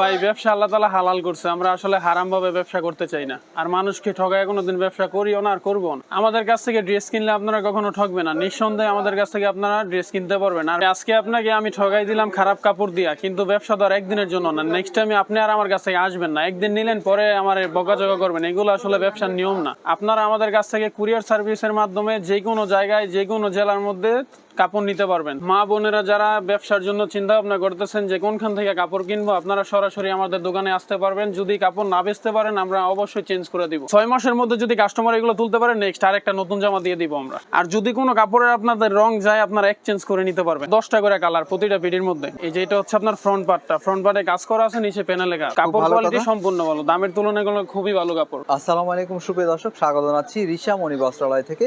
ভাই, ব্যবসা আল্লাহ তালা হালাল করছে। আমরা আসলে হারাম ভাবে ব্যবসা করতে চাই না। আর মানুষকে ঠগায় কোনোদিন ব্যবসা করিও না আর করব না। আমাদের কাছ থেকে ড্রেস কিনলে আপনারা কখনো ঠকবে না। নিঃসন্দেহে আমাদের কাছ থেকে আপনারা ড্রেস কিনতে পারবেন। আর আজকে আপনাকে আমি ঠগাই দিলাম খারাপ কাপড় দিয়া, কিন্তু ব্যবসা আর একদিনের জন্য না। নেক্সট টাইমে আপনি আর আমার কাছ থেকে আসবেন না। একদিন নিলেন, পরে আমার বকাঝকা করবেন। এগুলো আসলে ব্যবসার নিয়ম না। আপনারা আমাদের কাছ থেকে কুরিয়ার সার্ভিসের মাধ্যমে যে কোনো জায়গায় যে কোনো জেলার মধ্যে কাপড় নিতে পারবেন। মা বোনেরা যারা ব্যবসার জন্য চিন্তা ভাবনা করতেছেন যে কোনখান থেকে কাপড় কিনবো আপনারা সরাসরি আমাদের দোকানে আসতে পারবেন। যদি কাপড় না বেচতে পারেন আমরা অবশ্যই চেঞ্জ করে দিব। ছয় মাসের মধ্যে যদি কাস্টমার এগুলো তুলতে পারে নেক্সট আর একটা নতুন জামা দিয়ে দিব আমরা। আর যদি কোনো কাপড়ের আপনাদের রং যায় আপনারা এক্সচেঞ্জ করে নিতে পারবেন। দশটা করে কালার প্রতিটা পিটির মধ্যে। এই যে এটা হচ্ছে আপনার ফ্রন্ট পার্টটা ফ্রন্ট পার্টে কাজ করা আছে নিচে প্যানেলে কাজ। কাপড় কোয়ালিটি সম্পূর্ণ ভালো। দামের তুলনায় এগুলো খুবই ভালো কাপড়। আসসালামু আলাইকুম সুপ্রিয় দর্শক। স্বাগত জানাচ্ছি ঋষামণি বস্ত্রালয় থেকে।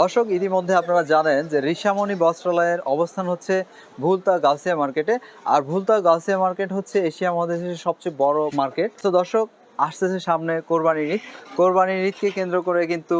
দর্শক ইতিমধ্যে আপনারা জানেন যে ঋষামণি বস্ত্রালয়ের অবস্থান হচ্ছে ভুলতা গালসিয়া মার্কেটে। আর ভুলতা গালসিয়া মার্কেট হচ্ছে এশিয়া মহাদেশের সবচেয়ে বড় মার্কেট। তো দর্শক আসতেছে সামনে কোরবানির ঈদ। কোরবানির ঈদকে কেন্দ্র করে কিন্তু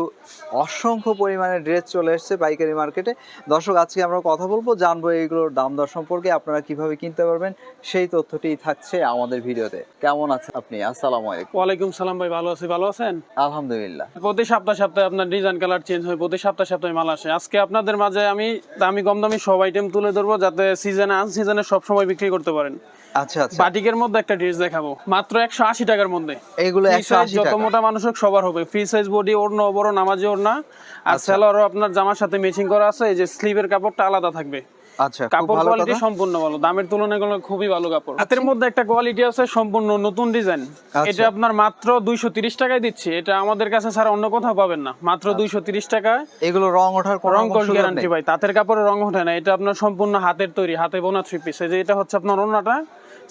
অসংখ্য পরিমাণে ড্রেস চলে এসেছে পাইকারি মার্কেটে দর্শক আজকে আমরা কথা বলব জানব এইগুলোর দাম দর সম্পর্কে আপনারা কীভাবে কিনতে পারবেন সেই তথ্যটি থাকছে আমাদের ভিডিওতে। কেমন আছেন আপনি? আসসালামু আলাইকুম। ওয়ালাইকুম সালাম ভাই ভালো আছি ভালো আছেন? আলহামদুলিল্লাহ। প্রতি সপ্তাহ সপ্তাহে আপনার ডিজাইন কালার চেঞ্জ হয় প্রতি সপ্তাহ সপ্তাহে মাল আসে। আজকে আপনাদের মাঝে আমি দামি কম দামি সব আইটেম তুলে ধরবো যাতে সিজনে আন সিজনে সব সময় বিক্রি করতে পারেন। আচ্ছা আচ্ছা। বাটিকের মধ্যে একটা ড্রেস দেখাবো। মাত্র একশো আশি টাকার মধ্যে। এগুলো Free একশো আশি যত মোটা মানুষ হোক সবার হবে। ফ্রি সাইজ বডি ওড়না বড় নামাজি ওড়না। আর আচ্ছা। সেলারও আপনার জামার সাথে ম্যাচিং করা আছে। এই যে স্লিভের কাপড়টা আলাদা থাকবে। আচ্ছা খুব কাপড় কোয়ালিটি সম্পূর্ণ ভালো। দামের তুলনায় এগুলো খুবই ভালো কাপড়। হাতের মধ্যে একটা কোয়ালিটি আছে সম্পূর্ণ নতুন ডিজাইন আচ্ছা। এটা আপনার মাত্র দুইশো তিরিশ টাকায় দিচ্ছি। এটা আমাদের কাছে ছাড়া অন্য কোথাও পাবেন না। মাত্র টাকায়। এগুলো রং ওঠার কোনো রং রকম গ্যারান্টি ভাই তাঁতের কাপড়ে রং ওঠে না। এটা আপনার সম্পূর্ণ হাতের তৈরি হাতে বোনা থ্রি পিস এই যে এটা হচ্ছে আপনার ওড়নাটা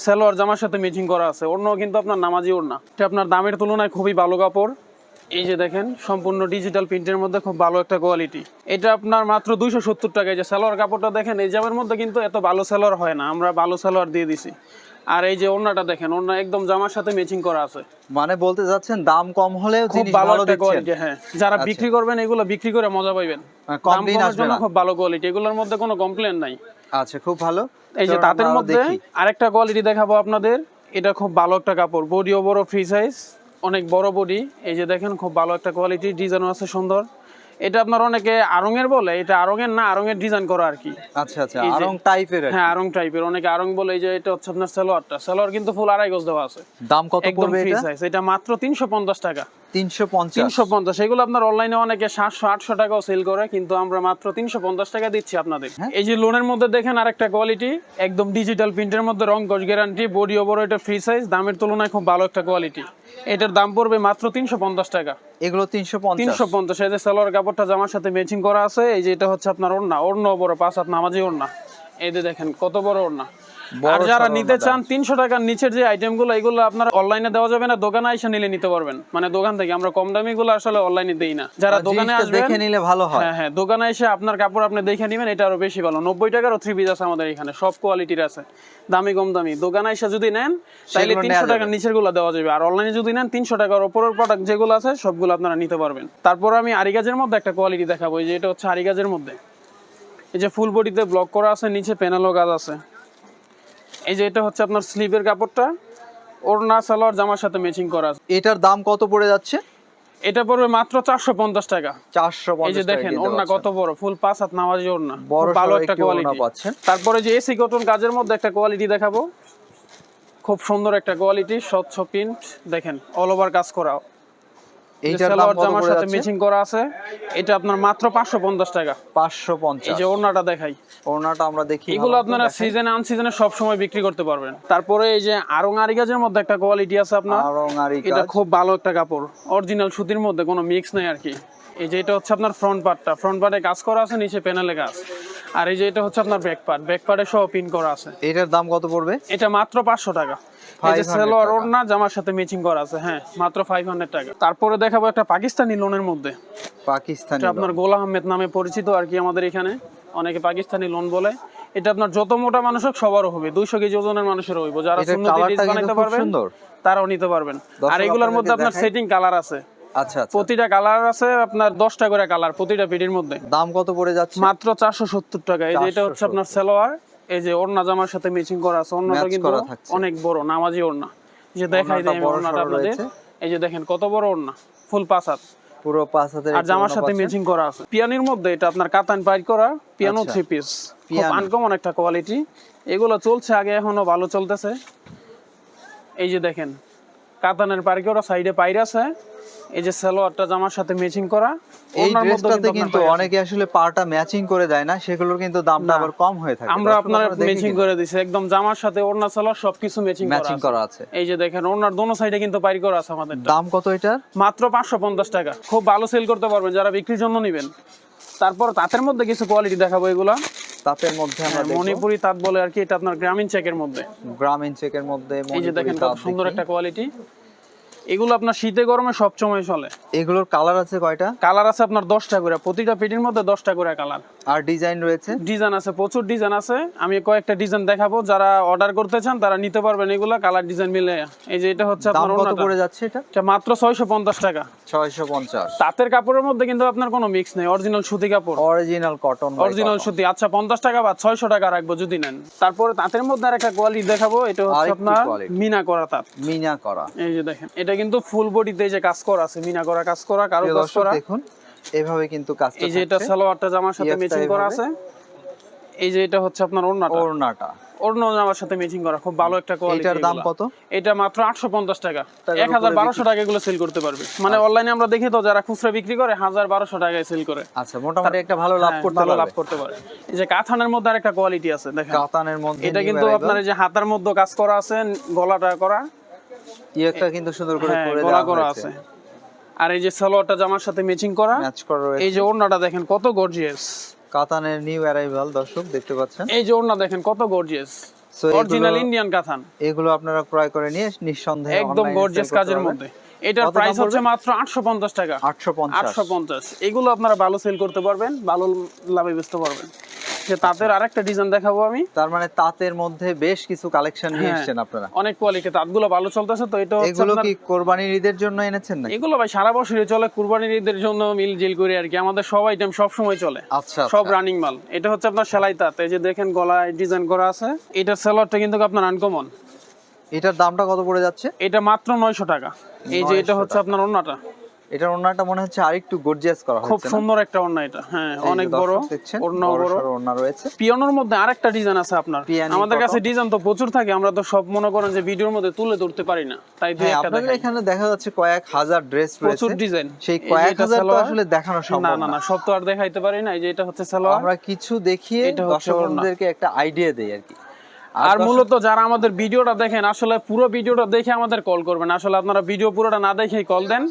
সালোয়ার জামার সাথে ম্যাচিং করা আছে। ওড়নাও কিন্তু আপনার নামাজি ওড়না। এটা আপনার দামের তুলনায় খুবই ভালো কাপড়। এই যে দেখেন সম্পূর্ণ ডিজিটাল প্রিন্টের মধ্যে খুব ভালো একটা কোয়ালিটি এটা আপনার মাত্র দুইশো সত্তর টাকা যে সালোয়ার কাপড়টা দেখেন এই জামের মধ্যে কিন্তু এত ভালো সালোয়ার হয় না আমরা ভালো সালোয়ার দিয়ে দিছি। আর এই যে ওড়নাটা দেখেন ওড়না একদম জামার সাথে ম্যাচিং করা আছে। মানে বলতে যাচ্ছেন দাম কম হলেও খুব জিনিস ভালো দিচ্ছেন। হ্যাঁ। যারা আচ্ছা। বিক্রি করবেন এগুলো বিক্রি করে মজা পাইবেন। কম দাম কমার আসবে না। খুব ভালো কোয়ালিটি এগুলোর মধ্যে কোনো কমপ্লেন নাই। আচ্ছা খুব ভালো। এই যে তাদের মধ্যে আরেকটা কোয়ালিটি দেখাবো আপনাদের। এটা খুব ভালো একটা কাপড় বডিও বড় ফ্রি সাইজ অনেক বড় বডি এই যে দেখেন খুব ভালো একটা কোয়ালিটি ডিজাইনও আছে সুন্দর। এটা আপনার অনেকে আরঙের বলে এটা আরঙের না আরঙের ডিজাইন করা আর কি। আচ্ছা আচ্ছা আরং টাইপের হ্যাঁ আরং টাইপের অনেকে আরং বলে এই যে এটা হচ্ছে আপনার সালোয়ারটা। সালোয়ার কিন্তু ফুল আড়াই গজ দেওয়া আছে। দাম কত পড়বে এটা? সাইজ এটা মাত্র তিনশো পঞ্চাশ টাকা। তিনশো পঞ্চাশ। তিনশো পঞ্চাশ। এগুলো আপনার অনলাইনে অনেকে সাতশো আটশো টাকাও সেল করে কিন্তু আমরা মাত্র তিনশো পঞ্চাশ টাকা দিচ্ছি আপনাদের। হ্যাঁ। এই যে লোনের মধ্যে দেখেন আরেকটা কোয়ালিটি একদম ডিজিটাল প্রিন্টের মধ্যে রং গজ গ্যারান্টি বডি ওভার এটা ফ্রি সাইজ দামের তুলনায় খুব ভালো একটা কোয়ালিটি এটার দাম পড়বে মাত্র তিনশো পঞ্চাশ টাকা। এগুলো তিনশো তিনশো পঞ্চাশ এই যে সালোয়ার কাপড়টা জামার সাথে ম্যাচিং করা আছে এই যে এটা হচ্ছে আপনার ওড়না ওড়না বড় পাঁচ হাত নামাজি ওড়না। এই যে দেখেন কত বড় ওড়না। আর যারা নিতে চান তিনশো টাকার নিচের যে আইটেমগুলো এগুলো আপনার অনলাইনে দেওয়া যাবে না দোকানে এসে নিলে নিতে পারবেন। মানে দোকান থেকে আমরা কম দামি গুলো আসলে অনলাইনে দেই না। যারা দোকানে আসবেন দেখে নিলে ভালো হয়। হ্যাঁ হ্যাঁ দোকানে এসে আপনার কাপড় আপনি দেখে নেবেন এটা আরও বেশি ভালো। নব্বই টাকারও থ্রি পিস আছে আমাদের এখানে সব কোয়ালিটির আছে। দামি কম দামি। দোকানে এসে যদি নেন তাহলে তিনশো টাকার নিচেরগুলো দেওয়া যাবে। আর অনলাইনে যদি নেন তিনশো টাকার উপরের প্রোডাক্ট যেগুলো আছে সবগুলো আপনারা নিতে পারবেন। তারপর আমি আরিগাজের মধ্যে একটা কোয়ালিটি দেখাবো এই যে এটা হচ্ছে আরিগাজের মধ্যে। এই যে ফুল বডিতে ব্লক করা আছে নিচে প্যানেলও কাজ আছে। এই যে এটা হচ্ছে আপনার স্লিভের কাপড়টা। ওড়না সালোয়ার জামার সাথে ম্যাচিং করা আছে। এটার দাম কত পড়ে যাচ্ছে? এটা পড়বে মাত্র চারশো পঞ্চাশ টাকা। চারশো এই যে দেখেন ওড়না কত বড় ফুল পাঁচ হাত নামাজি ওড়না। ভালো একটা কোয়ালিটি পাচ্ছেন। তারপরে যে এসি কটন কাজের মধ্যে একটা কোয়ালিটি দেখাবো। খুব সুন্দর একটা কোয়ালিটি স্বচ্ছ প্রিন্ট দেখেন অল ওভার কাজ করা। এইটার দাম জামার সাথে ম্যাচিং করা আছে এটা আপনার মাত্র পাঁচশো পঞ্চাশ টাকা। পাঁচশো এই যে ওড়নাটা দেখাই। ওড়নাটা আমরা দেখি এগুলো আপনারা করে আন সিজনে সব সময় বিক্রি করতে পারবেন। তারপরে এই যে আরং মধ্যে একটা কোয়ালিটি আছে আপনার। আরং এটা খুব ভালো একটা কাপড়। অরিজিনাল সুতির মধ্যে কোনো মিক্স নেই আর কি। এই যে এটা হচ্ছে আপনার ফ্রন্ট পার্টটা ফ্রন্ট পার্টে কাজ করা আছে নিচে প্যানেলে কাজ। আর এই যে এটা হচ্ছে আপনার ব্যাক পার্ট ব্যাক পার্টে সহ পিন করা আছে। এটার দাম কত পড়বে? এটা মাত্র পাঁচশো টাকা। এই যে 500 সালোয়ার টাকা। ওড়না জামার সাথে ম্যাচিং করা আছে হ্যাঁ মাত্র টাকা। তারপরে দেখাবো একটা পাকিস্তানি লোনের মধ্যে। পাকিস্তানি আপনার আহমেদ নামে পরিচিত আর কি আমাদের এখানে। অনেকে পাকিস্তানি লোন বলে। এটা আপনার যত মোটা মানুষ হোক সবারও হবে। দুইশো কেজি ওজনের মানুষের হইব। যারা বানাইতে পারবেন তারাও নিতে পারবেন। আর এগুলোর মধ্যে আপনার সেটিং কালার আছে। আচ্ছা আচ্ছা। প্রতিটা কালার আছে আপনার দশটা করে কালার প্রতিটা পিডির মধ্যে। দাম কত পড়ে যাচ্ছে? মাত্র চারশো সত্তর টাকা। এই যে এটা হচ্ছে আপনার সালোয়ার। এই যে ওড়না জামার সাথে ম্যাচিং করা আছে ওড়নাটা কিন্তু অনেক বড় নামাজি ওড়না। যে দেখাই দিই ওড়নাটা আপনাদের। এই যে দেখেন কত বড় ওড়না ফুল পাঁচ হাত। পুরো পাঁচ হাতের আর জামার সাথে। ম্যাচিং করা আছে। পিয়ানির মধ্যে এটা আপনার কাতান পাইর করা পিয়ানো আচ্ছা। থ্রি পিস খুব আনকমন একটা কোয়ালিটি এগুলো চলছে আগে এখনও ভালো চলতেছে। এই যে দেখেন কাতানের পাইর করা সাইডে পাইর আছে। এই যে সালোয়ারটা জামার সাথে ম্যাচিং করা এই ড্রেসটাতে কিন্তু অনেকে আসলে পাটা ম্যাচিং করে দেয় না সেগুলোর কিন্তু দামটা আবার কম হয়ে থাকে। আমরা আপনার ম্যাচিং করে দিছি। একদম জামার সাথে ওড়না সালোয়ার সবকিছু ম্যাচিং ম্যাচিং করা করা আছে। এই যে দেখেন ওড়নার দোনো সাইডে কিন্তু পাইর করা আছে আমাদের। দাম কত এটার? মাত্র পাঁচশো পঞ্চাশ টাকা। খুব ভালো সেল করতে পারবেন যারা বিক্রির জন্য নেবেন। তারপর তাঁতের মধ্যে কিছু কোয়ালিটি দেখাবো এগুলা। তাঁতের মধ্যে আমরা দেখব। মণিপুরি তাঁত বলে আর কি এটা আপনার গ্রামীণ চেকের মধ্যে। গ্রামীণ চেকের মধ্যে এই যে দেখেন কত সুন্দর একটা কোয়ালিটি এগুলো আপনার শীতে গরমে সবসময় চলে। এগুলোর কালার আছে কয়টা? কালার আছে আপনার দশটা করে। প্রতিটা পেটির মধ্যে দশটা করে কালার আর ডিজাইন রয়েছে? ডিজাইন আছে প্রচুর ডিজাইন আছে। আমি কয়েকটা ডিজাইন দেখাবো। যারা অর্ডার করতে চান তারা নিতে পারবেন এগুলা কালার ডিজাইন মিলে। এই যে এটা হচ্ছে আপনার কত পড়ে যাচ্ছে এটা? এটা মাত্র ছয়শো পঞ্চাশ টাকা। ছয়শো পঞ্চাশ। তাঁতের কাপড়ের মধ্যে কিন্তু আপনার কোনো মিক্স নেই। অরিজিনাল সুতি কাপড়। অরিজিনাল কটন অরিজিনাল সুতি। আচ্ছা পঞ্চাশ টাকা বা ছয়শো টাকা রাখব যদি নেন। তারপরে তাঁতের মধ্যে আর একটা কোয়ালিটি দেখাবো। এটা হচ্ছে আপনার মিনা করা তাঁত। মিনা করা। এই যে দেখেন এটা কিন্তু ফুল বডিতে যে কাজ করা আছে মিনা করা কাজ করা কারও কাজ করা। দেখুন এভাবে কিন্তু কাজটা এই যে এটা সালোয়ারটা জামার সাথে ম্যাচিং করা আছে। এই যে এটা হচ্ছে আপনার ওড়নাটা। ওড়নাটা। ওড়না জামার সাথে ম্যাচিং করা খুব ভালো একটা কোয়ালিটি এটার দাম কত? এটা মাত্র আটশো পঞ্চাশ টাকা। টাকার এক হাজার উপরে বারোশো টাকা এগুলো সেল করতে পারবে। মানে অনলাইনে আমরা দেখি তো যারা খুচরা বিক্রি করে হাজার বারোশো টাকায় সেল করে। আচ্ছা মোটামুটি একটা ভালো লাভ হ্যাঁ, করতে ভালো লাভ করতে পারে এই যে কাথানের মধ্যে আরেকটা কোয়ালিটি আছে দেখেন। কাতানের মধ্যে এটা কিন্তু আপনার এই যে হাতার মধ্যে কাজ করা আছে গলাটা করা। ইয়েটা কিন্তু সুন্দর করে হ্যাঁ করে গলা দেওয়া করা আছে। আর এই যে সালোয়ারটা জামার সাথে ম্যাচিং করা ম্যাচ করা রয়েছে। এই যে ওড়নাটা দেখেন কত গর্জিয়াস কাতানের নিউ অ্যারাইভাল দর্শক দেখতে পাচ্ছেন? এই যে ওড়না দেখেন কত গর্জিয়াস অরিজিনাল ইন্ডিয়ান কাতান। এগুলো আপনারা ক্রয় করে নিয়ে নিঃসন্দেহে একদম গর্জিয়াস কাজের মধ্যে। এটার প্রাইস হচ্ছে মাত্র আটশো পঞ্চাশ টাকা। আটশো পঞ্চাশ। আটশো পঞ্চাশ। এগুলো আপনারা ভালো সেল করতে পারবেন ভালো লাভে বেচতে পারবেন। তাঁতের আরেকটা ডিজাইন দেখাবো আমি। তার মানে তাঁতের মধ্যে বেশ কিছু কালেকশন নিয়ে হ্যাঁ। এসেছেন আপনারা। অনেক কোয়ালিটি তাঁতগুলো ভালো চলতেছে তো এটা এগুলো কি কোরবানির ঈদের জন্য এনেছেন নাকি? এগুলো ভাই সারা বছরই চলে কুরবানির ঈদের জন্য মিল জিল করে আর কি। আমাদের সব আইটেম সব সময় চলে। আচ্ছা সব আচ্ছা। রানিং মাল। এটা হচ্ছে আপনার সেলাই তাঁত। এই যে দেখেন গলায় ডিজাইন করা আছে। এটার সেলারটা কিন্তু আপনার আনকমন এটার দামটা কত পড়ে যাচ্ছে? এটা মাত্র নয়শো টাকা। এই যে এটা হচ্ছে আপনার ওন্নাটা এটার ওড়নাটা মনে হচ্ছে আরেকটু গর্জিয়াস করা হয়েছে খুব সুন্দর একটা ওন্না এটা। হ্যাঁ অনেক বড় ওন্না বড় ওড়না রয়েছে। পিয়ানোর মধ্যে আরেকটা ডিজাইন আছে আপনার। আমাদের কাছে ডিজাইন তো প্রচুর থাকে আমরা তো সব মনে করেন যে ভিডিওর মধ্যে তুলে ধরতে পারি না। তাই দুই হ্যাঁ একটা আপনাদের এখানে দেখা যাচ্ছে কয়েক হাজার ড্রেস রয়েছে। প্রচুর ডিজাইন সেই কয়েক হাজার তো আসলে দেখানো না সম্ভব না না। না সব তো আর দেখাইতে পারি না এই যে এটা হচ্ছে সালোয়ার। আমরা কিছু দেখিয়ে দর্শকদেরকে একটা আইডিয়া দেই আর কি। আর মূলত যারা আমাদের ভিডিওটা দেখেন আসলে পুরো ভিডিওটা দেখে আমাদের কল করবেন। আসলে আপনারা ভিডিও পুরোটা না দেখেই কল দেন।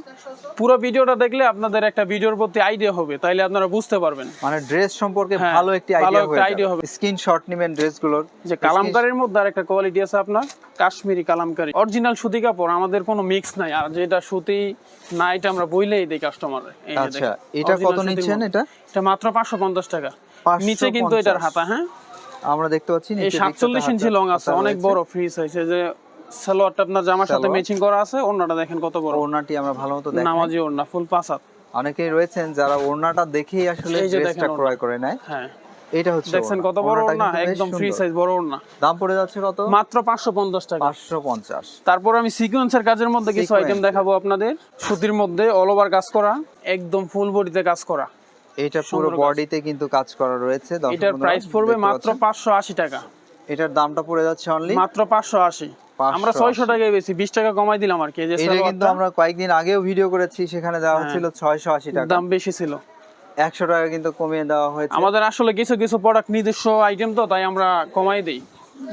পুরো ভিডিওটা দেখলে আপনাদের একটা ভিডিওর প্রতি আইডিয়া হবে তাইলে আপনারা বুঝতে পারবেন। মানে ড্রেস সম্পর্কে হ্যাঁ, ভালো একটি আইডিয়া একটা হবে। স্ক্রিনশট নেবেন ড্রেসগুলোর যে কালামকারীর মধ্যে আরেকটা কোয়ালিটি আছে আপনার কাশ্মীরি কালামকারী। অরিজিনাল সুতি কাপড় আমাদের কোনো মিক্স নাই। আর যেটা সুতি না এটা আমরা বইলেই দিই কাস্টমার আচ্ছা এটা কত নিচ্ছেন এটা? এটা মাত্র পাঁচশো পঞ্চাশ টাকা। নিচে কিন্তু এটার হাতা হ্যাঁ? আমরা দেখতে পাচ্ছি এই নিচে দিকটাতে সাতচল্লিশ ইঞ্চি লং আছে অনেক বড় ফ্রিজ হয়েছে যে সালোয়ারটা আপনার জামার সাথে। ম্যাচিং করা আছে ওড়নাটা দেখেন কত বড়। ওড়নাটি আমরা ভালো মতো দেখাই। নামাজি ওড়না ফুল পাঁচ হাত। অনেকেই রয়েছেন যারা ওড়নাটা দেখেই আসলে ড্রেসটা ক্রয় করে নেয়। হ্যাঁ। এটা হচ্ছে দেখছেন কত বড় ওড়না? একদম ফ্রি। সাইজ বড় ওড়না। দাম পড়ে যাচ্ছে কত? মাত্র পাঁচশো পঞ্চাশ টাকা। পাঁচশো পঞ্চাশ। তারপর আমি সিকোয়েন্সের কাজের মধ্যে কিছু আইটেম দেখাবো আপনাদের। সুতির মধ্যে অল ওভার কাজ করা একদম ফুল বডিতে কাজ করা। এটা পুরো বডিতে কিন্তু কাজ করা রয়েছে এটার প্রাইস পড়বে মাত্র পাচ্ছেন। পাঁচশো আশি টাকা। এটার দামটা পড়ে যাচ্ছে অনলি মাত্র 580 আমরা ছয়শো টাকায় বেশি বিশ টাকা কমাই দিলাম আর কি যে এটা কিন্তু আমরা কয়েকদিন আগেও ভিডিও করেছি সেখানে দেওয়া হচ্ছিল ছয়শো আশি টাকা। দাম বেশি ছিল। একশো টাকা কিন্তু কমিয়ে দেওয়া হয়েছে। আমাদের আসলে কিছু কিছু প্রোডাক্ট নিজস্ব আইটেম তো তাই আমরা কমাই দিই।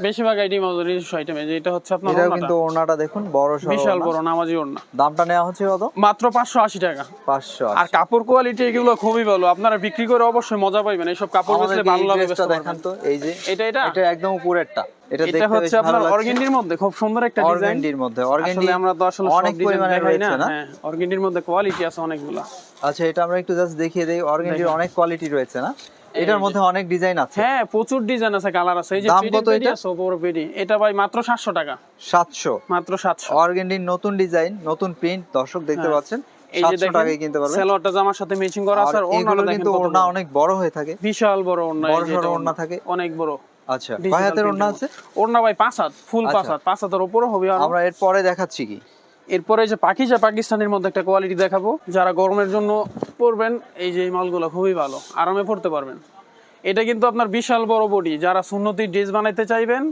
বেশিরভাগ আইটেম আমাদের নিজস্ব আইটেম এটা হচ্ছে আপনার এটাও কিন্তু ওড়নাটা দেখুন বড় সড়ো বিশাল বড় নামাজি ওড়না। দামটা নেওয়া হচ্ছে কত? মাত্র পাঁচশো আশি টাকা। পাঁচশো আর কাপড় কোয়ালিটি এগুলো খুবই ভালো। আপনারা বিক্রি করে অবশ্যই মজা পাইবেন। এইসব কাপড় বেচলে ভালো লাগে দেখান তো এই যে এটা এটা? এটা একদম উপরেরটা। এটা দেখতে হচ্ছে আপনার অর্গেন্ডির মধ্যে খুব সুন্দর একটা ডিজাইন অর্গেন্ডির মধ্যে অর্গেন্ডি আমরা তো আসলে অনেক পরিমাণে দেখাই না রয়েছে না। হ্যাঁ অর্গেন্ডির মধ্যে কোয়ালিটি আছে অনেকগুলো। আচ্ছা এটা আমরা একটু জাস্ট দেখিয়ে দেই। অর্গেন্ডির অনেক কোয়ালিটি রয়েছে না? এটার মধ্যে অনেক ডিজাইন আছে। হ্যাঁ প্রচুর ডিজাইন আছে কালার আছে। এই যে দাম কত এটা? উপরে পেডি এটা ভাই মাত্র 700 টাকা। সাতশো। মাত্র 700 অর্গেন্ডির নতুন ডিজাইন নতুন প্রিন্ট দর্শক দেখতে হ্যাঁ। পাচ্ছেন। এই যে টাকায় কিনতে পারবেন। সেলোয়ারটা জামার সাথে ম্যাচিং করা আছে আর ওড়নাটা কিন্তু ওড়না অনেক বড় হয়ে থাকে। বিশাল বড় ওড়না বড় যে ওড়না থাকে। অনেক বড়। আচ্ছা হাতের ওড়না আছে? ওড়না ভাই পাঁচ হাত ফুল পাঁচ আচ্ছা। হাত। পাঁচ হাতের উপরে হবে আর। আমরা এর পরে দেখাচ্ছি কি? এরপরে যে পাকিজা পাকিস্তানের মধ্যে একটা কোয়ালিটি দেখাবো। যারা গরমের জন্য পরবেন এই যে মালগুলো খুবই ভালো আরামে পড়তে পারবেন। এটা কিন্তু আপনার বিশাল বড় বডি যারা সুন্নতি ড্রেস বানাইতে চাইবেন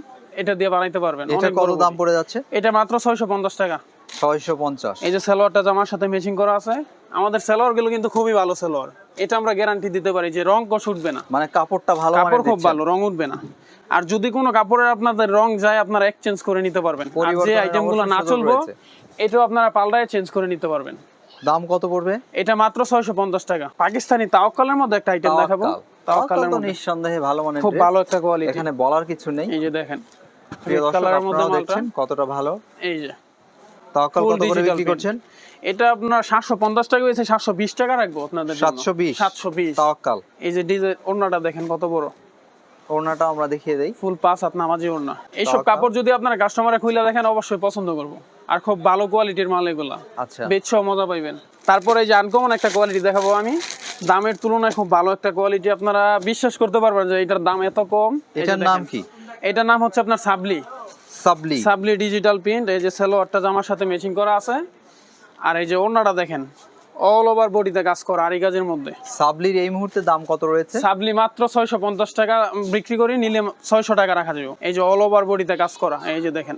এটা দিয়ে বানাইতে পারবেন। এটা কত দাম পড়ে যাচ্ছে? এটা মাত্র ছয়শো পঞ্চাশ টাকা। ছয়শো পঞ্চাশ। এই যে সালোয়ারটা জামার সাথে ম্যাচিং করা আছে আমাদের সালোয়ারগুলো কিন্তু খুবই ভালো সালোয়ার। এটা আমরা গ্যারান্টি দিতে পারি যে রং কষ উঠবে না। মানে কাপড়টা ভালো কাপড় খুব ভালো রং উঠবে না। আর যদি কোনো কাপড়ের আপনাদের রং যায় আপনারা এক্সচেঞ্জ করে নিতে পারবেন। আর যে পরিবর্তনের আইটেমগুলো না চলবো। এটাও আপনারা পাল্টায় চেঞ্জ করে নিতে পারবেন। দাম কত পড়বে? এটা মাত্র ছয়শো পঞ্চাশ টাকা। পাকিস্তানি তাওকালের মধ্যে একটা আইটেম দেখাবো। তাওকালের মধ্যে। নিঃসন্দেহে ভালো মানের খুব ভালো একটা কোয়ালিটি এখানে বলার কিছু নেই। এই যে দেখেন। মধ্যে দেখছেন কতটা ভালো। এই যে। তাওয়াক্কাল কত করে বিক্রি করছেন? এটা আপনার সাতশো পঞ্চাশ টাকা হয়েছে সাতশো বিশ টাকা রাখব আপনাদের 720 সাতশো বিশ। তাওয়াক্কাল। এই যে ডিজাইন ওড়নাটা দেখেন কত বড়। ওড়নাটা আমরা দেখিয়ে দেই। ফুল হাত নামাজি ওড়না। এইসব। কাপড় যদি আপনারা কাস্টমারে খুলে দেখেন অবশ্যই পছন্দ করব। আর খুব ভালো কোয়ালিটির মাল এগুলা। আচ্ছা। বেচছেও মজা পাইবেন। তারপরে এই যে আনকমন একটা কোয়ালিটি দেখাবো আমি। দামের তুলনায় খুব ভালো একটা কোয়ালিটি আপনারা বিশ্বাস করতে পারবেন যে এটার দাম এত কম। এটার নাম কি? এটার নাম হচ্ছে আপনার সাবলি। সাবলি। সাবলি ডিজিটাল প্রিন্ট এই যে সেলোয়ারটা জামার সাথে ম্যাচিং করা আছে। আর এই যে ওড়নাটা দেখেন। অল ওভার বডিতে কাজ করা আরি কাজের মধ্যে। সাবলির এই মুহূর্তে দাম কত রয়েছে? সাবলি মাত্র ছয়শো পঞ্চাশ টাকা বিক্রি করি নিলে ছয়শো টাকা রাখা যাবে। এই যে অল ওভার বডিতে কাজ করা এই যে দেখেন।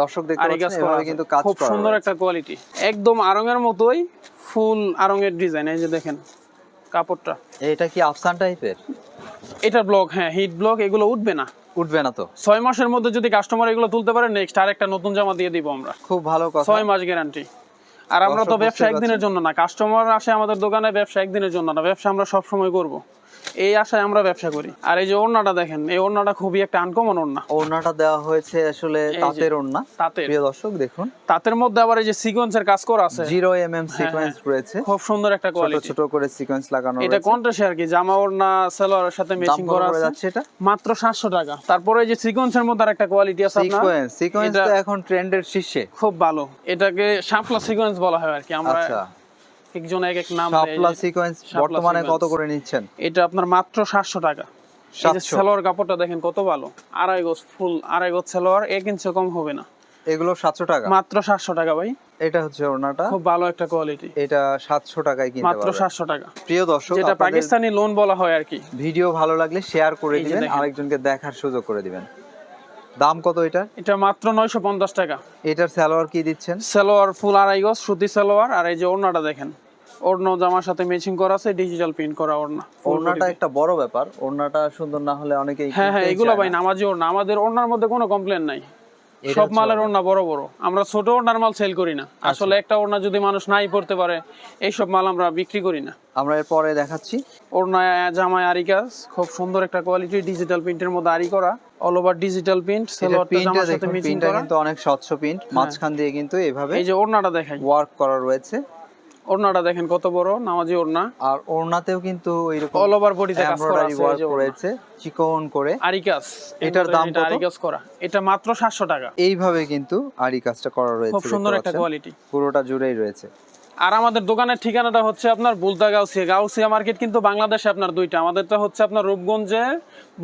দর্শক দেখতে পাচ্ছেন এভাবে কিন্তু কাজ খুব সুন্দর একটা কোয়ালিটি একদম আরঙের মতোই ফুল আরঙের ডিজাইন এই যে দেখেন কাপড়টা। এটা কি আফসান টাইপের? এটা ব্লক হ্যাঁ হিট ব্লক এগুলো উঠবে না। উঠবে না তো? ছয় মাসের মধ্যে যদি কাস্টমার এগুলো তুলতে পারে নেক্সট আর একটা নতুন জামা দিয়ে দিব আমরা। খুব ভালো কথা। ছয় মাস গ্যারান্টি আর আমরা তো ব্যবসা একদিনের জন্য না কাস্টমার আসে আমাদের দোকানে ব্যবসা একদিনের জন্য না ব্যবসা আমরা সবসময় করব করব। এই আশায় আমরা ব্যবসা করি। আর এই যে ওড়নাটা দেখেন এই ওড়নাটা খুবই একটা আনকমন ওড়না। ওড়নাটা দেওয়া হয়েছে আসলে তাঁতের ওড়না। তাতে প্রিয় দর্শক দেখুন। তাতের মধ্যে আবার এই যে সিকোয়েন্সের কাজ করা আছে। জিরো এম এম সিকোয়েন্স রয়েছে। খুব সুন্দর একটা কোয়ালিটি ছোট করে সিকোয়েন্স লাগানো এটা রয়েছে। কন্ট্রাস্ট আর কি জামা ওড়না সালোয়ারের সাথে ম্যাচিং করা আছে। যাচ্ছে এটা। মাত্র সাতশো টাকা। তারপরে এই যে সিকোয়েন্সের মধ্যে আর একটা কোয়ালিটি আছে আপনার। সিকোয়েন্স সিকোয়েন্স তো এখন ট্রেন্ডের শীর্ষে। খুব ভালো। এটাকে শাপলা সিকোয়েন্স বলা হয় আর কি। আমরা আচ্ছা। একজন এক এক নাম শাপলা সিকোয়েন্স বর্তমানে কত করে নিচ্ছেন? এটা আপনার মাত্র সাতশো টাকা। এই যে 700 সালোয়ার কাপড়টা দেখেন কত ভালো। আড়াই গজ ফুল আড়াই গজ সালোয়ার এক ইঞ্চি কম হবে না। এগুলো সাতশো টাকা? মাত্র সাতশো টাকা ভাই। এটা হচ্ছে ওড়নাটা। খুব ভালো একটা কোয়ালিটি এটা সাতশো টাকায় কিনতে মাত্র পারবেন। সাতশো টাকা। প্রিয় দর্শক যেটা পাকিস্তানি লোন বলা হয় আর কি। ভিডিও ভালো লাগলে শেয়ার করে দিবেন আরেকজনকে দেখার সুযোগ করে দিবেন। দাম কত এটা এটা মাত্র নয়শো পঞ্চাশ টাকা। এটার সালোয়ার কি দিচ্ছেন? সালোয়ার ফুল আড়াই গজ সুতি সালোয়ার আর এই যে ওড়নাটা দেখেন। ওড়না জামার সাথে ম্যাচিং করা আছে ডিজিটাল প্রিন্ট করা ওড়না। ওড়নাটা একটা বড় ব্যাপার ওড়নাটা সুন্দর না হলে অনেকেই হ্যাঁ হ্যাঁ এগুলো ভাই নামাজি ওড়না আমাদের ওড়নার মধ্যে কোনো কমপ্লেন নাই। সব মালের ওড়না। বড় বড়। আমরা ছোট ওড়নার মাল সেল করি না। আচ্ছা। আসলে একটা ওড়না যদি মানুষ নাই পড়তে পারে এইসব মাল আমরা বিক্রি করি না। আমরা এর পরে দেখাচ্ছি। ওড়না জামায় আরি কাজ খুব সুন্দর একটা কোয়ালিটি ডিজিটাল প্রিন্টের মধ্যে আরি করা। অল ওভার ডিজিটাল প্রিন্ট সালোয়ারটা প্রিন্টটা সাথে দেখুন ম্যাচিং প্রিন্টটা করা। কিন্তু অনেক স্বচ্ছ প্রিন্ট মাঝখান দিয়ে কিন্তু এভাবে এই যে ওড়নাটা দেখাই ওয়ার্ক করা রয়েছে। ওড়নাটা দেখেন কত বড় নামাজি ওড়না। আর ওড়নাতেও কিন্তু এরকম অল ওভার বডিতে কাজ করা আছে। রয়েছে চিকন করে। আরি কাজ এটার দাম কত? আরি কাজ করা। এটা মাত্র সাতশো টাকা। এইভাবে কিন্তু আরি কাজটা করা রয়েছে খুব সুন্দর একটা কোয়ালিটি পুরোটা জুড়েই রয়েছে। আর আমাদের দোকানের ঠিকানাটা হচ্ছে আপনার বুলতা গাউসিয়া গাউসিয়া মার্কেট কিন্তু বাংলাদেশে আপনার দুইটা। আমাদেরটা হচ্ছে আপনার রূপগঞ্জে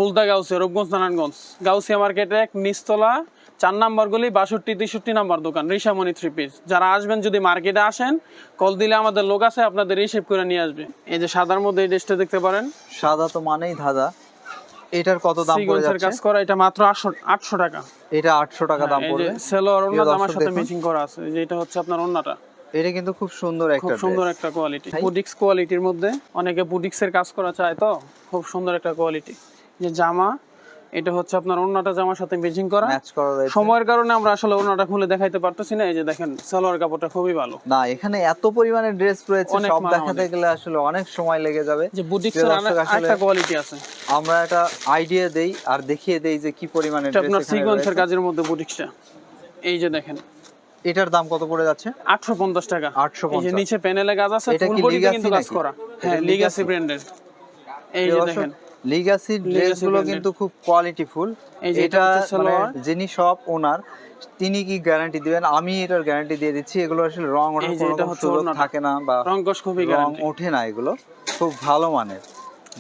বুলতা গাউসিয়া রূপগঞ্জ নারায়ণগঞ্জ। গাউসিয়া মার্কেটে এক নিচতলা চার নাম্বার গলি বাষট্টি তেষট্টি নাম্বার দোকান ঋষামণি থ্রি পিস। যারা আসবেন যদি মার্কেটে আসেন কল দিলে আমাদের লোক আছে আপনাদের রিসিভ করে নিয়ে আসবে। এই যে সাদার মধ্যে এই ড্রেসটা দেখতে পারেন। সাদা তো মানেই ধাঁধা। এটার কত দাম পড়ে সিগন্সের কাজ করা এটা মাত্র আটশো আটশো টাকা। এটা আটশো টাকা দাম এই যে পড়বে। সেলোয়ার প্রিয় ওন্না সাথে। ম্যাচিং করা আছে। এই যে এটা হচ্ছে আপনার ওন্নাটা এটা কিন্তু খুব সুন্দর একটা খুব সুন্দর একটা কোয়ালিটি ভাই। বুটিক্স কোয়ালিটির মধ্যে অনেকে বুটিক্স এর কাজ করা চায় তো? খুব সুন্দর একটা কোয়ালিটি যে জামা এটা হচ্ছে আপনার ওন্নাটা জামার সাথে ম্যাচিং করা। ম্যাচ করা রয়েছে। সময়ের কারণে আমরা আসলে ওন্নাটা খুলে দেখাইতে পারতেছি না। এই যে দেখেন সালোয়ার কাপড়টা খুবই ভালো। না এখানে এত পরিমাণে ড্রেস রয়েছে সব দেখাতে গেলে আসলে অনেক সময় লেগে যাবে। যে বুটিক্স প্রিয় এর দর্শক, আসলে- আরেকটা কোয়ালিটি আছে। আমরা একটা আইডিয়া দেই আর দেখিয়ে দেই যে কি পরিমাণে আপনার সিকোয়েন্সের কাজের মধ্যে বুটিক্সটা এই যে দেখেন এটার দাম কত পড়ে যাচ্ছে? আটশো পঞ্চাশ টাকা। 850 এই যে নিচে প্যানেলে কাজ আছে এটা ফুল বডিতে কিন্তু কাজ করা। হ্যাঁ? লিগাসি ব্র্যান্ডের এই যে দেখেন। লিগাসি ড্রেসগুলো কিন্তু খুব কোয়ালিটিফুল এই যে এটা মানে যিনি সব ওনার তিনি কি গ্যারান্টি দিবেন? আমি এটার গ্যারান্টি দিয়ে দিচ্ছি এগুলো আসলে রং ওঠার কোনো সুযোগ থাকে না বা রঙ্কশ খুবই রং ওঠে না এগুলো। খুব ভালো মানের।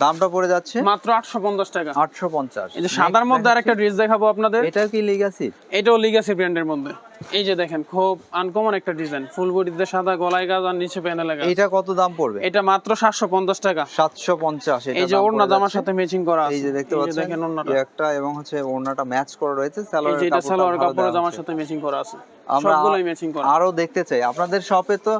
দামটা পড়ে যাচ্ছে? মাত্র আটশো পঞ্চাশ টাকা। আটশো পঞ্চাশ। এই যে সাদার মধ্যে আরেকটা ড্রেস দেখাবো আপনাদের। এটাও কি লিগাসি এটাও লিগাসি ব্র্যান্ডের মধ্যে। এই যে দেখেন খুব আনকমন একটা ডিজাইন ফুল বডিতে সাদা গলায় গাছ আর নিচে প্যানেলে গাছ এটা কত দাম পড়বে? এটা মাত্র সাতশো পঞ্চাশ টাকা। সাতশো পঞ্চাশ এই যে ওড়না জামার সাথে ম্যাচিং করা আছে। এই যে দেখতে পাচ্ছেন দেখেন ওড়নাটা। একটা এবং হচ্ছে ওড়নাটা ম্যাচ করা রয়েছে যে এটা সালোয়ার কাপড় জামার সাথে ম্যাচিং করা আছে। সবগুলোই ম্যাচিং করা। আরও দেখতে চাই। আপনাদের শপে তো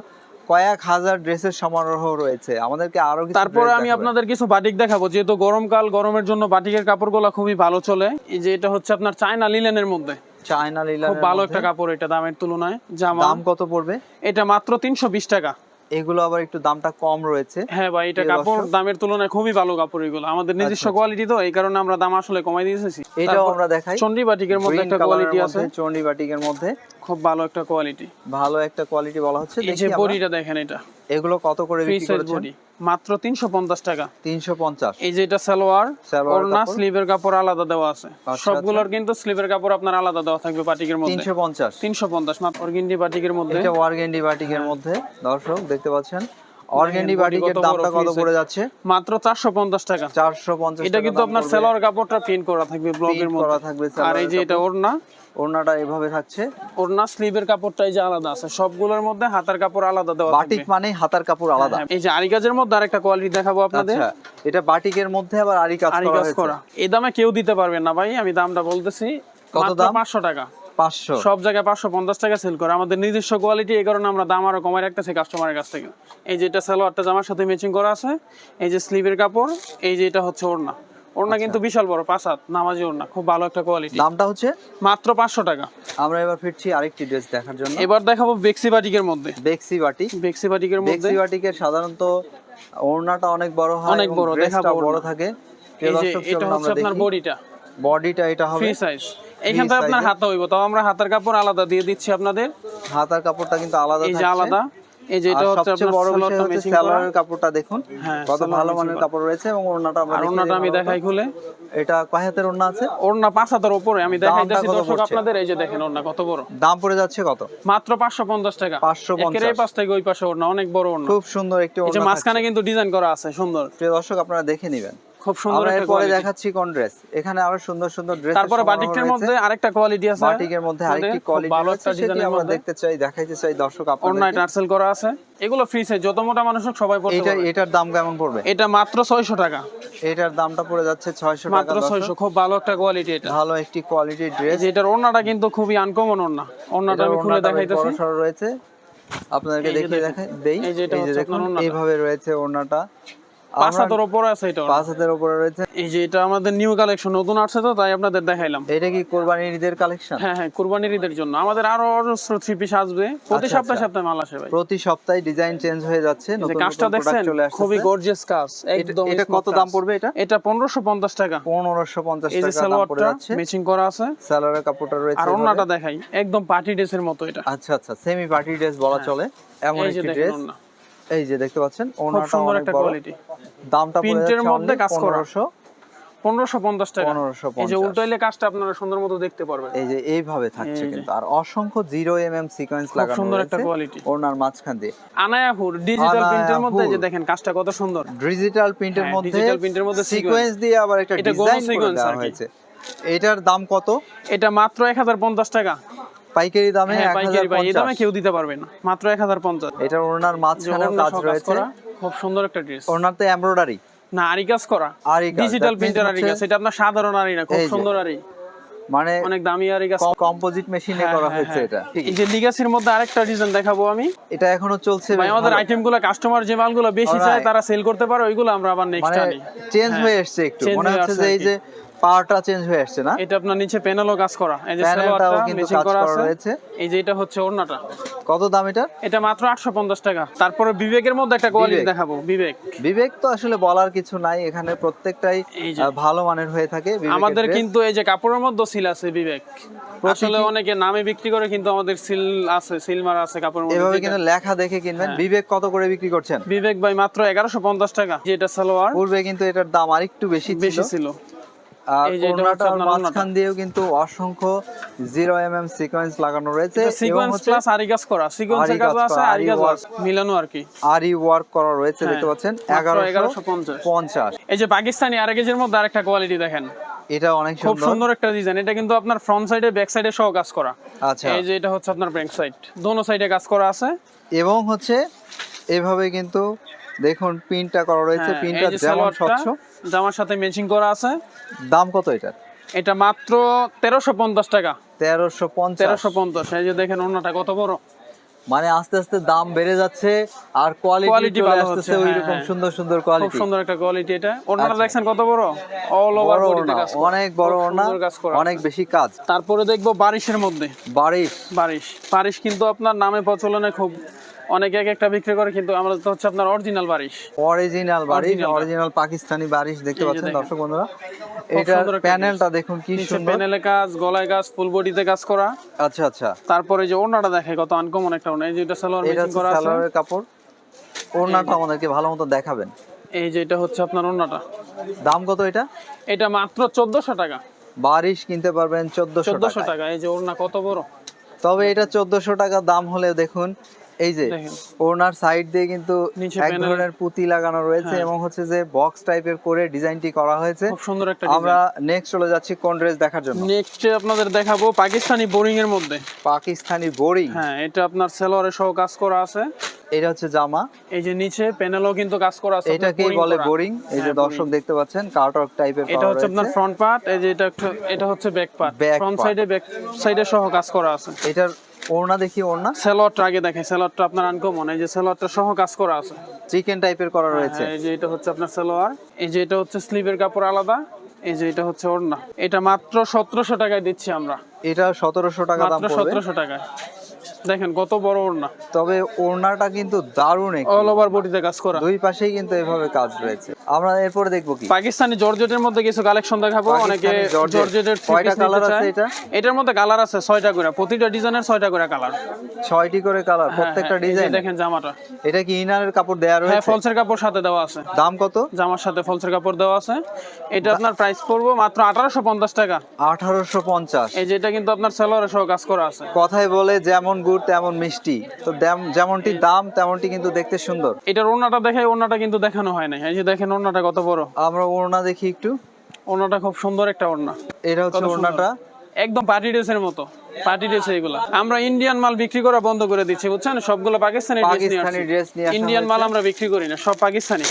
কয়েক হাজার ড্রেসের সমারোহ রয়েছে। আমাদেরকে আরও তারপরে আমি আপনাদের কিছু বাটিক দেখাবো। যেহেতু গরমকাল গরমের জন্য বাটিকের কাপড়গুলো খুবই ভালো চলে। এই যে এটা হচ্ছে আপনার চায়না লিলেনের মধ্যে। চায়না লিলার খুব ভালো একটা কাপড় এটা দামের তুলনায়। জামা। দাম কত পড়বে? এটা মাত্র তিনশো বিশ টাকা। এগুলো আবার একটু দামটা কম রয়েছে। হ্যাঁ ভাই এটা কাপড় দামের তুলনায় খুবই ভালো কাপড় এগুলো। আমাদের নিজস্ব কোয়ালিটি তো এই কারণে আমরা দাম আসলে কমাই দিয়েছি এটাও আমরা দেখাই। চন্ডি বাটিকের মধ্যে একটা কোয়ালিটি আছে। চন্ডি বাটিকের মধ্যে। খুব ভালো একটা কোয়ালিটি ভালো একটা কোয়ালিটি বলা হচ্ছে এই যে বডিটা দেখেন এটা। এগুলো কত করে বিক্রি করছেন? মাত্র তিনশো পঞ্চাশ টাকা। তিনশো পঞ্চাশ। এই যে এটা সালোয়ার সালোয়ার ওড়না কাপড়? স্লিভের কাপড় আলাদা দেওয়া আছে। আচ্ছা, সবগুলোর কিন্তু স্লিভের কাপড় আপনার আলাদা দেওয়া থাকবে পাটিকের মধ্যে। তিনশো পঞ্চাশ। তিনশো পঞ্চাশ মাত্র অর্গিন্ডি বাটিকের মধ্যে। এটা ওয়ারগেন্ডি বাটিকের মধ্যে দর্শক দেখতে পাচ্ছেন? বাটিকের দামটা কত পড়ে যাচ্ছে? মাত্র চারশো পঞ্চাশ টাকা। চারশো পঞ্চাশ এটা কিন্তু আপনার সালোয়ার কাপড়টা প্রিন্ট করা থাকবে ব্লকের করা থাকবে আর এই যে এটা ওড়না। ওড়নাটা এভাবে থাকছে। ওড়না স্লিভের কাপড়টাই যে আলাদা আছে। সবগুলোর মধ্যে হাতার কাপড় আলাদা দেওয়া বাটিক মানে হাতার কাপড় আলাদা। হ্যাঁ, এই যে আরি কাজের মধ্যে আরেকটা কোয়ালিটি দেখাবো আপনাদের। আচ্ছা এটা বাটিকের মধ্যে আবার আরি কাজ করা হয়েছে। এই দামে কেউ দিতে পারবে না ভাই আমি দামটা বলতেছি কত দাম? পাঁচশো টাকা। পাঁচশো। সব জায়গায় পাঁচশো পঞ্চাশ টাকা সেল করে। আমাদের নিজস্ব কোয়ালিটি এই কারণে আমরা দাম আরও রাখতেছি কাস্টমারের কাছ থেকে। এই যে এটা সালোয়ারটা জামার সাথে ম্যাচিং করা আছে এই যে স্লিভের কাপড় এই যে এটা হচ্ছে ওড়না। ওড়না আচ্ছা। কিন্তু বিশাল বড় পাঁচ হাত নামাজি ওড়না খুব ভালো একটা কোয়ালিটি দামটা হচ্ছে? মাত্র পাঁচশো টাকা। আমরা এবার ফিরছি আরেকটি ড্রেস দেখার জন্য। এবার দেখাবো বেক্সি বাটিকের মধ্যে। বেক্সি বাটিক বেক্সি বাটিকের মধ্যে। বেক্সি বাটিকের সাধারণত ওড়নাটা অনেক বড় হয় অনেক বড়, বড় থাকে। এই যে এটা হচ্ছে আপনার বডিটা বডিটা এটা হবে। ফ্রি সাইজ এইখানটা আপনার। হাতা হইব। তাও আমরা হাতার কাপড় আলাদা দিয়ে দিচ্ছি আপনাদের। হাতার কাপড়টা কিন্তু আলাদা এই যে আলাদা। এই যে এটা হচ্ছে সবচেয়ে আপনার বড় বিষয় হচ্ছে সালোয়ারের কাপড়টা দেখুন। হ্যাঁ, কত ভালো মানের কাপড় রয়েছে এবং ওড়নাটা আমরা ওড়নাটা আমি দেখাই খুলে। এটা কয় হাতের ওড়না আছে? ওড়না পাঁচ হাতের উপরে। আমি দেখাইতেছি কত দর্শক আপনাদের। এই যে দেখেন ওড়না কত বড়। দাম পড়ে যাচ্ছে কত? মাত্র পাঁচশো পঞ্চাশ টাকা। 550 একের এই পাশ থেকে ওই পাশে ওড়না। অনেক বড় ওড়না। খুব সুন্দর একটি এই যে ওড়না মাঝখানে কিন্তু ডিজাইন করা আছে সুন্দর। প্রিয় দর্শক আপনারা দেখে নেবেন। খুব সুন্দর আমরা একটা এরপরে দেখাচ্ছি কোন ড্রেস এখানে আরও সুন্দর সুন্দর ড্রেস তারপরে বাটিকের মধ্যে আরেকটা কোয়ালিটি আছে। বাটিকের মধ্যে আরেকটি কোয়ালিটি ভালো একটা সেটি ডিজাইনের আমরা দেখতে চাই দেখাইতে চাই দর্শক আপনাদের টার্সেল করা আছে। এগুলো ফ্রি সাইজ যত মোটা মানুষ হোক সবাই পড়তে এটা এটার দাম কেমন পড়বে? এটা মাত্র ছয়শো টাকা। এটার দামটা পড়ে যাচ্ছে 600 টাকা মাত্র দর্শক। ছয়শো খুব ভালো একটা কোয়ালিটি এটা। ভালো একটি কোয়ালিটির ড্রেস এটার ওড়নাটা কিন্তু খুবই আনকমন ওড়না। ওড়নাটা আমি খুলে দেখাইতেছি। রয়েছে। আপনাদেরকে দেখিয়ে দেখাই দেই। এই যে দেখুন এইভাবে রয়েছে ওড়নাটা। পাঁচ হাতের উপরে আছে এটা। পাঁচ হাতের উপরে রয়েছে। এই যে এটা আমাদের নিউ কালেকশন নতুন আসছে তো তাই আপনাদের দেখাইলাম। এটা কি কোরবানির ঈদের কালেকশন হ্যাঁ হ্যাঁ কুরবানির ঈদের জন্য। আমাদের আরও অজস্র থ্রি পিস আসবে। প্রতি আচ্ছা, সপ্তাহে আচ্ছা। সপ্তাহে মাল আসে ভাই। প্রতি সপ্তাহে ডিজাইন চেঞ্জ হয়ে যাচ্ছে নতুন কাজটা দেখছেন চলে খুবই গর্জিয়াস কাজ একদম এটা কত দাম পড়বে এটা? এটা পনেরোশো পঞ্চাশ টাকা। 1550 এই যে টাকা দাম পড়ে যাচ্ছে। ম্যাচিং করা আছে। সালোয়ারের কাপড়টা রয়েছে আর এভাবে। দেখাই একদম পার্টি ড্রেসের মতো এটা। আচ্ছা আচ্ছা সেমি পার্টি ড্রেস বলা চলে। এমন হ্যাঁ। এই যে একটি ড্রেস এই যে দেখতে পাচ্ছেন খুব সুন্দর একটা কোয়ালিটি দামটা প্রিন্টের মধ্যে কাজ করা। 1500 পনেরোশো পঞ্চাশ টাকা। 1550 এই যে উল্টাইলে কাজটা আপনারা সুন্দর মতো দেখতে পারবেন। এই যে এইভাবে থাকছে কিন্তু। আর অসংখ্য জিরো এম এম সিকোয়েন্স খুব লাগানো সুন্দর একটা কোয়ালিটি ওড়নার মাঝখান দিয়ে। আনায়াহুর ডিজিটাল প্রিন্টের মধ্যে এই যে দেখেন কাজটা কত সুন্দর। ডিজিটাল প্রিন্টের হ্যাঁ, মধ্যে ডিজিটাল প্রিন্টের মধ্যে সিকোয়েন্স দিয়ে আবার একটা ডিজাইন করে। হয়েছে। এটার দাম কত? এটা মাত্র এক হাজার পঞ্চাশ টাকা। পাইকারি দামে হ্যাঁ পাইকারি এই দামে কেউ দিতে পারবে না। মাত্র এক হাজার পঞ্চাশ। এটার মাঝখানেও কাজ রয়েছে। খুব সুন্দর একটা ড্রেস। ওড়নাতে এমব্রয়ডারি। না আরি কাজ করা। আরি ডিজিটাল প্রিন্টার আরি কাজ এটা আপনার সাধারণ আরি না খুব। সুন্দর আরি। মানে অনেক দামি আরি কম্পোজিট মেশিনে হ্যাঁ, করা হ্যাঁ, হয়েছে হ্যাঁ। এটা। এই যে লিগাসির মধ্যে আরেকটা ডিজাইন দেখাবো আমি। এটা এখনও চলছে ভাই আমাদের ভালো। আইটেমগুলো কাস্টমার যে মালগুলো বেশি চায় তারা সেল করতে পারে ওইগুলো আমরা আবার নেক্সট মানে আনি। চেঞ্জ হ্যাঁ, এসেছে একটু। মনে হচ্ছে যে এই যে পাওয়ারটা চেঞ্জ হয়ে আসছে না? এটা আপনার নিচে প্যানেলও কাজ করা। এই যে সালোয়ারটা কিন্তু কাজ করা রয়েছে। এই যে এটা হচ্ছে ওড়নাটা। কত দাম এটা? এটা মাত্র আটশো পঞ্চাশ টাকা। তারপরে বিবেকের মধ্যে একটা কোয়ালিটি দেখাবো বিবেক। বিবেক তো আসলে বলার কিছু নাই এখানে প্রত্যেকটাই ভালো মানের হয়ে থাকে আমাদের কিন্তু এই যে কাপড়ের মধ্যে সিল আছে বিবেক। আসলে অনেকে নামে বিক্রি করে কিন্তু আমাদের সিল আছে সিল মারা আছে কাপড়ের মধ্যে। এভাবে কিন্তু লেখা দেখে কিনবেন। হ্যাঁ। বিবেক কত করে বিক্রি করছেন? বিবেক ভাই মাত্র এগারোশো পঞ্চাশ টাকা যেটা সালোয়ার। পূর্বে কিন্তু এটার দাম আরেকটু বেশি ছিল। বেশি ছিল। এটা আপনার ওড়নাটা। মাঝখান দিয়েও কিন্তু অসংখ্য জিরো এম এম সিকোয়েন্স লাগানো রয়েছে সিকোয়েন্স প্লাস আরি কাজ করা সিকোয়েন্সের কাজ কাজ আছে আরি আরি কাজ মিলানো আর কি। আরি ওয়ার্ক করা রয়েছে হ্যাঁ, দেখতে পাচ্ছেন 1150 পঞ্চাশ। এই যে পাকিস্তানি আরেকেজের মধ্যে আরেকটা কোয়ালিটি দেখেন। এটা অনেক খুব সুন্দর। একটা ডিজাইন এটা কিন্তু আপনার ফ্রন্ট সাইডে ব্যাক সাইডে সহ কাজ করা। আচ্ছা। এই যে এটা হচ্ছে আপনার ব্যাক সাইড দোনো সাইডে কাজ করা আছে। এবং হচ্ছে এভাবে কিন্তু দেখুন পিনটা করা রয়েছে হ্যাঁ, পিনটা যেমন স্বচ্ছ। জামার সাথে ম্যাচিং করা আছে। দাম কত এটা এটা মাত্র তেরোশো পঞ্চাশ টাকা। তেরোশো পঞ্চাশ। তেরোশো পঞ্চাশ। এই যে দেখেন অন্যটা কত বড়। মানে আস্তে আস্তে দাম বেড়ে যাচ্ছে আর কোয়ালিটি ভালো আসতেছে হচ্ছে, ওই হ্যাঁ, রকম হ্যাঁ। সুন্দর সুন্দর খুব কোয়ালিটি সুন্দর একটা কোয়ালিটি এটা। অন্যটা আচ্ছা। দেখছেন কত বড়? অল ওভার বড় বডিতে কাজ। অনেক বড় খুব সুন্দর করা অনেক বেশি কাজ। তারপরে দেখব বারিশের মধ্যে। বারিশ। বারিশ। বারিশ কিন্তু আপনার নামে প্রচলনে খুব অনেকে এক একটা বিক্রি করে কিন্তু আমরা তো হচ্ছে আপনার অরিজিনাল বারিশ। অরিজিনাল বারিশ অরিজিনাল পাকিস্তানি বারিশ দেখতে পাচ্ছেন দর্শক বন্ধুরা। এটার প্যানেলটা দেখুন কি সুন্দর। প্যানেলে কাজ গলায় কাজ ফুল বডিতে কাজ করা। আচ্ছা আচ্ছা। তারপরে যে ওড়নাটা দেখে কত আনকমন একটা ওড়না। এই যে এটা সালোয়ার ম্যাচিং করা আছে। সালোয়ারের কাপড়। ওড়নাটা আমাদেরকে ভালো মতো দেখাবেন। এই যে এটা হচ্ছে আপনার ওড়নাটা। দাম কত এটা? এটা মাত্র চোদ্দশো টাকা। বারিশ কিনতে পারবেন চোদ্দশো চোদ্দশো টাকা টাকা। এই যে ওড়না কত বড়। তবে এটা চোদ্দশো টাকা দাম হলে দেখুন এই যে ওনার সাইড দিয়ে কিন্তু এক ধরনের পুঁতি লাগানো রয়েছে হ্যাঁ। এবং হচ্ছে যে বক্স টাইপের করে ডিজাইনটি করা হয়েছে। খুব সুন্দর একটা আমরা নেক্সট চলে যাচ্ছি কোন ড্রেস দেখার জন্য? নেক্সট আপনাদের দেখাবো পাকিস্তানি বোরিং এর মধ্যে। পাকিস্তানি বোরিং হ্যাঁ এটা আপনার সেলোয়ারে সহ কাজ করা আছে। এটা হচ্ছে জামা। এই যে নিচে প্যানেলও কিন্তু কাজ করা আছে এটাকেই boring বলে বোরিং এই যে হ্যাঁ, দর্শক দেখতে পাচ্ছেন কার্টক টাইপের এটা হচ্ছে আপনার ফ্রন্ট পার্ট এই যে এটা একটু এটা হচ্ছে ব্যাক পার্ট ফ্রন্ট সাইডে ব্যাক সাইডে সহ কাজ করা আছে। এটার ওড়না দেখি ওড়না? সেলোয়ারটা আগে দেখেন সেলোয়ারটা আপনার আনকমন এই যে সেলোয়ারটা সহ কাজ করা আছে। চিকেন টাইপের করা রয়েছে। হ্যাঁ, এই যে এটা হচ্ছে আপনার সালোয়ার এই যে এটা হচ্ছে স্লিভের কাপড় আলাদা এই যে এটা হচ্ছে ওড়না। এটা মাত্র সতেরোশো টাকায় দিচ্ছি আমরা। এটা সতেরোশো টাকা মাত্র সতেরোশো টাকায়। দেখেন কত বড় ওড়না। তবে ওড়নাটা কিন্তু দারুণ অল ওভার বডিতে কাজ করা। দুই পাশেই কিন্তু এভাবে কাজ রয়েছে। আমরা এরপরে দেখব কি? পাকিস্তানি জর্জেটের মধ্যে কিছু কালেকশন দেখাবো। অনেকে জর্জেটের কয়টা colour আছে এটা? এটার মধ্যে কালার আছে ছয়টা করে। প্রতিটা ডিজাইনের ছয়টা করে কালার ছয়টি করে কালার প্রত্যেকটা ডিজাইন? দেখেন জামাটা। এটা কি ইনারের কাপড় দেয়া হ্যাঁ রয়েছে? ফলসের কাপড় সাথে দেওয়া আছে। দাম কত? জামার সাথে ফলসের কাপড় দেওয়া আছে। এটা আপনার প্রাইস পড়ব মাত্র আঠারোশো পঞ্চাশ টাকা। আঠারোশো পঞ্চাশ। এই যে এটা কিন্তু আপনার সেলোয়ারের সহ কাজ করা আছে। কথায় বলে যেমন গুড় তেমন মিষ্টি। তো যেমনটি দাম তেমনটি কিন্তু দেখতে সুন্দর। এটার ওড়নাটা দেখে ওড়নাটা কিন্তু দেখানো হয় নাই। এই যে দেখেন ওড়নাটা কত বড়। আমরা ওড়না দেখি একটু। ওড়নাটা খুব সুন্দর একটা ওড়না। এটা হচ্ছে। ওড়নাটা। একদম পার্টি ড্রেসের মতো। পার্টি ড্রেস এগুলা আমরা ইন্ডিয়ান মাল বিক্রি করা বন্ধ করে দিচ্ছি বুঝছেন? সবগুলো পাকিস্তানি ড্রেস নিয়ে ইন্ডিয়ান মাল আমরা বিক্রি করি না সব পাকিস্তানি।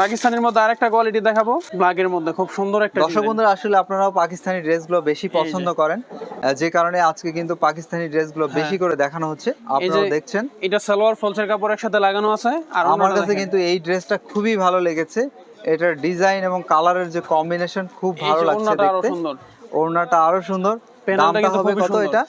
পাকিস্তানের মধ্যে আরেকটা কোয়ালিটি দেখাবো। ব্ল্যাকের মধ্যে খুব সুন্দর একটা দর্শক বন্ধুরা আসলে আপনারাও পাকিস্তানি ড্রেসগুলো বেশি পছন্দ করেন। যে কারণে আজকে কিন্তু পাকিস্তানি ড্রেসগুলো বেশি করে দেখানো হচ্ছে। আপনারাও দেখছেন। এটা সালোয়ার ফলসের কাপড় একসাথে লাগানো আছে। আর আমার কাছে কিন্তু এই ড্রেসটা খুবই ভালো লেগেছে। এটার ডিজাইন এবং কালারের যে কম্বিনেশন খুব ভালো লাগছে দেখতে। সুন্দর। ওড়নাটা আরও সুন্দর। দামটা কিন্তু হবে কত এটা?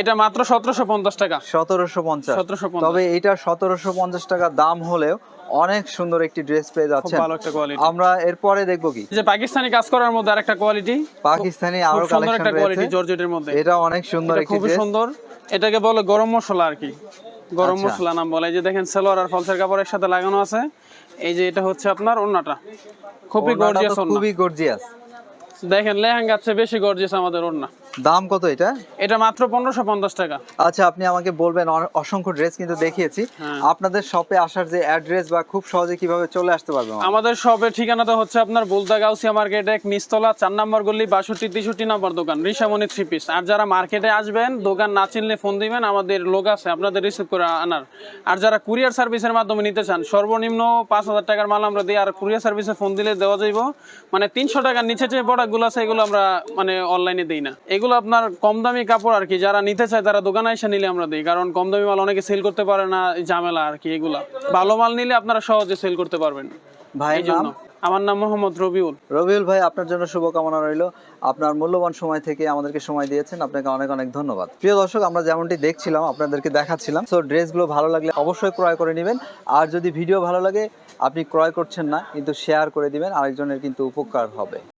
এটা মাত্র সতেরোশো পঞ্চাশ টাকা। সতেরোশো পঞ্চাশ। 1750 তবে এটা সতেরোশো পঞ্চাশ টাকা দাম হলেও অনেক সুন্দর একটি ড্রেস পেয়ে খুব যাচ্ছেন। ভালো একটা কোয়ালিটি আমরা এরপরে দেখব কি? যে পাকিস্তানি কাজ করার মধ্যে আরেকটা কোয়ালিটি পাকিস্তানি খুব আরও সুন্দর একটা কোয়ালিটি জর্জেটের মধ্যে। এটা অনেক সুন্দর একটি ড্রেস সুন্দর। এটাকে বলে গরম মশলা আর কি। গরম আচ্ছা। মশলা নাম বলে। এই যে দেখেন সেলোয়ার আর ফলসের কাপড়ের সাথে লাগানো আছে। এই যে এটা হচ্ছে আপনার ওড়নাটা। খুবই গর্জিয়াস তো ওড়না। খুবই গর্জিয়াস দেখেন লেহেঙ্গার চেয়ে বেশি গর্জিয়াস আমাদের ওড়না। দাম কত এটা? এটা মাত্র পনেরোশো পঞ্চাশ টাকা। আচ্ছা আপনি আমাকে বলবেন অসংখ্য ড্রেস কিন্তু দেখিয়েছি। হ্যাঁ। আপনাদের শপে আসার যে অ্যাড্রেস বা খুব সহজে কীভাবে চলে আসতে পারবে আমাদের শপের ঠিকানাটা হচ্ছে আপনার বুলদা গাউসিয়া মার্কেট এক নিস্তলা চার নম্বর গল্লি বাষট্টি তেষট্টি নম্বর দোকান ঋষামণি থ্রি পিস আর যারা মার্কেটে আসবেন দোকান না চিনলে ফোন দিবেন আমাদের লোক আছে আপনাদের রিসিভ করে আনার। আর যারা কুরিয়ার সার্ভিসের মাধ্যমে নিতে চান সর্বনিম্ন পাঁচ হাজার টাকার মাল আমরা দিই আর কুরিয়ার সার্ভিসে ফোন দিলে দেওয়া যাইব। মানে তিনশো টাকার নিচে যে প্রোডাক্টগুলো আছে এগুলো আমরা মানে অনলাইনে দিই না। এগুলো আপনার কম দামি কাপড় আর কি যারা নিতে চায় তারা দোকানে এসে নিলে আমরা দিই কারণ কম দামি মাল অনেকে সেল করতে পারে না ঝামেলা আর কি এগুলা। ভালো মাল নিলে আপনারা সহজে সেল করতে পারবেন। ভাইয়ের জন্য। আমার নাম মোহাম্মদ রবিউল। রবিউল ভাই আপনার জন্য শুভকামনা রইল। আপনার মূল্যবান সময় থেকে আমাদেরকে সময় দিয়েছেন আপনাকে অনেক অনেক ধন্যবাদ। প্রিয় দর্শক আমরা যেমনটি দেখছিলাম আপনাদেরকে দেখাচ্ছিলাম। সো ড্রেসগুলো ভালো লাগলে অবশ্যই ক্রয় করে নেবেন। আর যদি ভিডিও ভালো লাগে আপনি ক্রয় করছেন না কিন্তু শেয়ার করে দিবেন আরেকজনের কিন্তু উপকার হবে।